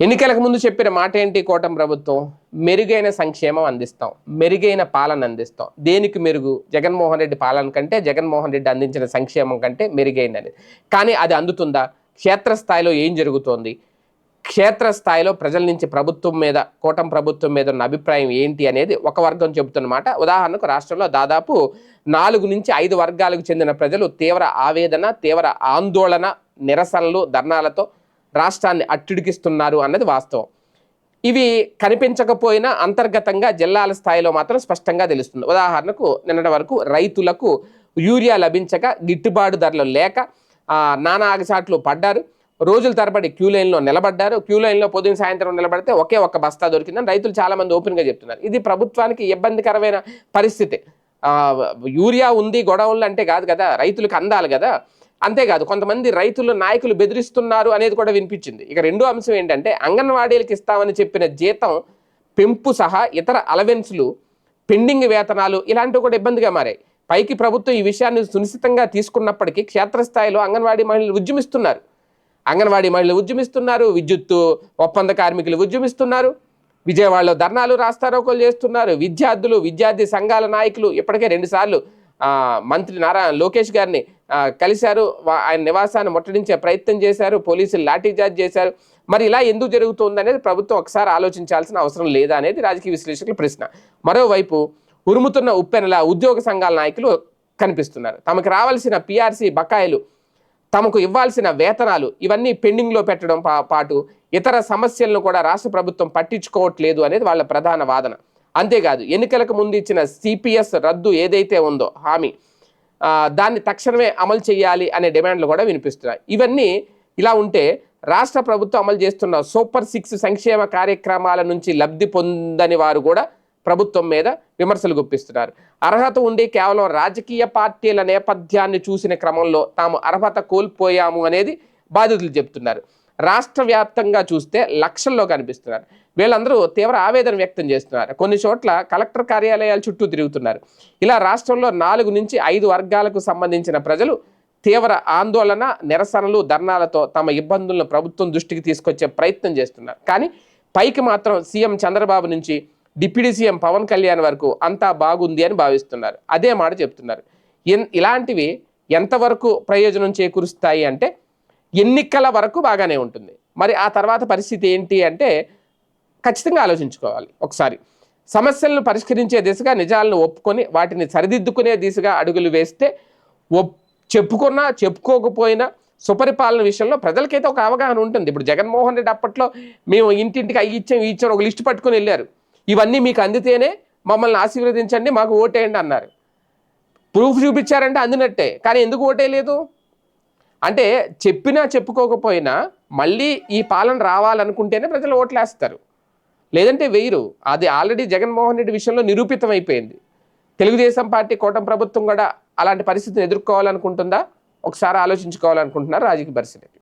ఎన్నికలకు ముందు చెప్పిన మాట ఏంటి కోటం ప్రభుత్వం? మెరుగైన సంక్షేమం అందిస్తాం. మెరుగైన పాలన అందిస్తాం. దేనికి మెరుగు? జగన్మోహన్ రెడ్డి పాలన కంటే జగన్మోహన్ రెడ్డి అందించిన సంక్షేమం కంటే మెరుగైందని కానీ అది అందుతుందా? క్షేత్రస్థాయిలో ఏం జరుగుతోంది? క్షేత్రస్థాయిలో ప్రజల నుంచి ప్రభుత్వం మీద కూటం ప్రభుత్వం మీద ఉన్న అభిప్రాయం ఏంటి అనేది ఒక వర్గం చెబుతున్నమాట ఉదాహరణకు రాష్ట్రంలో దాదాపు నాలుగు నుంచి ఐదు వర్గాలకు చెందిన ప్రజలు తీవ్ర ఆవేదన తీవ్ర ఆందోళన నిరసనలు ధర్నాలతో రాష్ట్రాన్ని అట్టుడికిస్తున్నారు అన్నది వాస్తవం. ఇవి కనిపించకపోయినా అంతర్గతంగా జిల్లాల స్థాయిలో మాత్రం స్పష్టంగా తెలుస్తుంది. ఉదాహరణకు నిన్నటి వరకు రైతులకు యూరియా లభించక గిట్టుబాటు ధరలు లేక నానా ఆగసాట్లు పడ్డారు. రోజుల తరబడి క్యూ లైన్లో నిలబడ్డారు. క్యూ లైన్లో పొద్దున సాయంత్రం నిలబడితే ఒకే ఒక్క బస్తా దొరికిందని రైతులు చాలామంది ఓపెన్గా చెప్తున్నారు. ఇది ప్రభుత్వానికి ఇబ్బందికరమైన పరిస్థితి. యూరియా ఉంది గొడవలు అంటే కాదు కదా రైతులకు అందాలి కదా. అంతేకాదు కొంతమంది రైతులు నాయకులు బెదిరిస్తున్నారు అనేది కూడా వినిపించింది. ఇక రెండో అంశం ఏంటంటే అంగన్వాడీలకు ఇస్తామని చెప్పిన జీతం పెంపు సహా ఇతర అలవెన్స్లు పెండింగ్ వేతనాలు ఇలాంటివి కూడా ఇబ్బందిగా మారాయి. పైకి ప్రభుత్వం ఈ విషయాన్ని సునిశ్చితంగా తీసుకున్నప్పటికీ క్షేత్రస్థాయిలో అంగన్వాడీ మహిళలు ఉద్యమిస్తున్నారు. అంగన్వాడీ మహిళలు ఉద్యమిస్తున్నారు విద్యుత్తు ఒప్పంద కార్మికులు ఉద్యమిస్తున్నారు విజయవాడలో ధర్నాలు రాస్తారోకోలు చేస్తున్నారు విద్యార్థులు విద్యార్థి సంఘాల నాయకులు ఇప్పటికే రెండుసార్లు మంత్రి నారా లోకేష్ గారిని కలిశారు. ఆయన నివాసాన్ని ముట్టడించే ప్రయత్నం చేశారు. పోలీసులు లాఠీచార్జ్ చేశారు. మరి ఇలా ఎందుకు జరుగుతుంది అనేది ప్రభుత్వం ఒకసారి ఆలోచించాల్సిన అవసరం లేదా అనేది రాజకీయ విశ్లేషకుల ప్రశ్న. మరోవైపు ఉరుముతున్న ఉప్పెనల ఉద్యోగ సంఘాల నాయకులు కనిపిస్తున్నారు. తమకు రావాల్సిన పిఆర్సీ బకాయిలు తమకు ఇవ్వాల్సిన వేతనాలు ఇవన్నీ పెండింగ్లో పెట్టడం పా పాటు ఇతర సమస్యలను కూడా రాష్ట్ర ప్రభుత్వం పట్టించుకోవట్లేదు అనేది వాళ్ళ ప్రధాన వాదన. అంతేకాదు ఎన్నికలకు ముందు ఇచ్చిన సిపిఎస్ రద్దు ఏదైతే ఉందో హామీ దాన్ని తక్షణమే అమలు చేయాలి అనే డిమాండ్లు కూడా వినిపిస్తున్నాయి. ఇవన్నీ ఇలా ఉంటే రాష్ట్ర ప్రభుత్వం అమలు చేస్తున్న సూపర్ సిక్స్ సంక్షేమ కార్యక్రమాల నుంచి లబ్ధి పొందని వారు కూడా ప్రభుత్వం మీద విమర్శలు గుప్పిస్తున్నారు. అర్హత ఉండి కేవలం రాజకీయ పార్టీల నేపథ్యాన్ని చూసిన క్రమంలో తాము అర్హత కోల్పోయాము అనేది బాధితులు చెప్తున్నారు. రాష్ట్ర వ్యాప్తంగా చూస్తే లక్షల్లో కనిపిస్తున్నారు. వీళ్ళందరూ తీవ్ర ఆవేదన వ్యక్తం చేస్తున్నారు. కొన్ని చోట్ల కలెక్టర్ కార్యాలయాల చుట్టూ తిరుగుతున్నారు. ఇలా రాష్ట్రంలో నాలుగు నుంచి ఐదు వర్గాలకు సంబంధించిన ప్రజలు తీవ్ర ఆందోళన నిరసనలు ధర్నాలతో తమ ఇబ్బందులను ప్రభుత్వం దృష్టికి తీసుకొచ్చే ప్రయత్నం చేస్తున్నారు. కానీ పైకి మాత్రం సీఎం చంద్రబాబు నుంచి డిప్యూటీ సీఎం పవన్ కళ్యాణ్ వరకు అంతా బాగుంది అని భావిస్తున్నారు. అదే మాట చెప్తున్నారు. ఇలాంటివి ఎంతవరకు ప్రయోజనం చేకూరుస్తాయి అంటే ఎన్నికల వరకు బాగానే ఉంటుంది. మరి ఆ తర్వాత పరిస్థితి ఏంటి అంటే ఖచ్చితంగా ఆలోచించుకోవాలి ఒకసారి. సమస్యలను పరిష్కరించే దిశగా నిజాలను ఒప్పుకొని వాటిని సరిదిద్దుకునే దిశగా అడుగులు వేస్తే ఒప్ చెప్పుకున్నా చెప్పుకోకపోయినా సుపరిపాలన విషయంలో ప్రజలకైతే ఒక అవగాహన ఉంటుంది. ఇప్పుడు జగన్మోహన్ రెడ్డి అప్పట్లో మేము ఇంటింటికి అవి ఇచ్చాం ఇవి ఇచ్చాం ఒక లిస్టు పట్టుకొని వెళ్ళారు. ఇవన్నీ మీకు అందితేనే మమ్మల్ని ఆశీర్వదించండి మాకు ఓటేయండి అన్నారు. ప్రూఫ్ చూపించారంటే అందినట్టే. కానీ ఎందుకు ఓటేయలేదు? అంటే చెప్పినా చెప్పుకోకపోయినా మళ్ళీ ఈ పాలన రావాలనుకుంటేనే ప్రజలు ఓట్లేస్తారు. లేదంటే వేయరు. అది ఆల్రెడీ జగన్మోహన్ రెడ్డి విషయంలో నిరూపితం అయిపోయింది తెలుగుదేశం పార్టీ కూటమి ప్రభుత్వం కూడా అలాంటి పరిస్థితిని ఎదుర్కోవాలనుకుంటుందా? ఒకసారి ఆలోచించుకోవాలనుకుంటున్నారు రాజకీయ పరిస్థితి?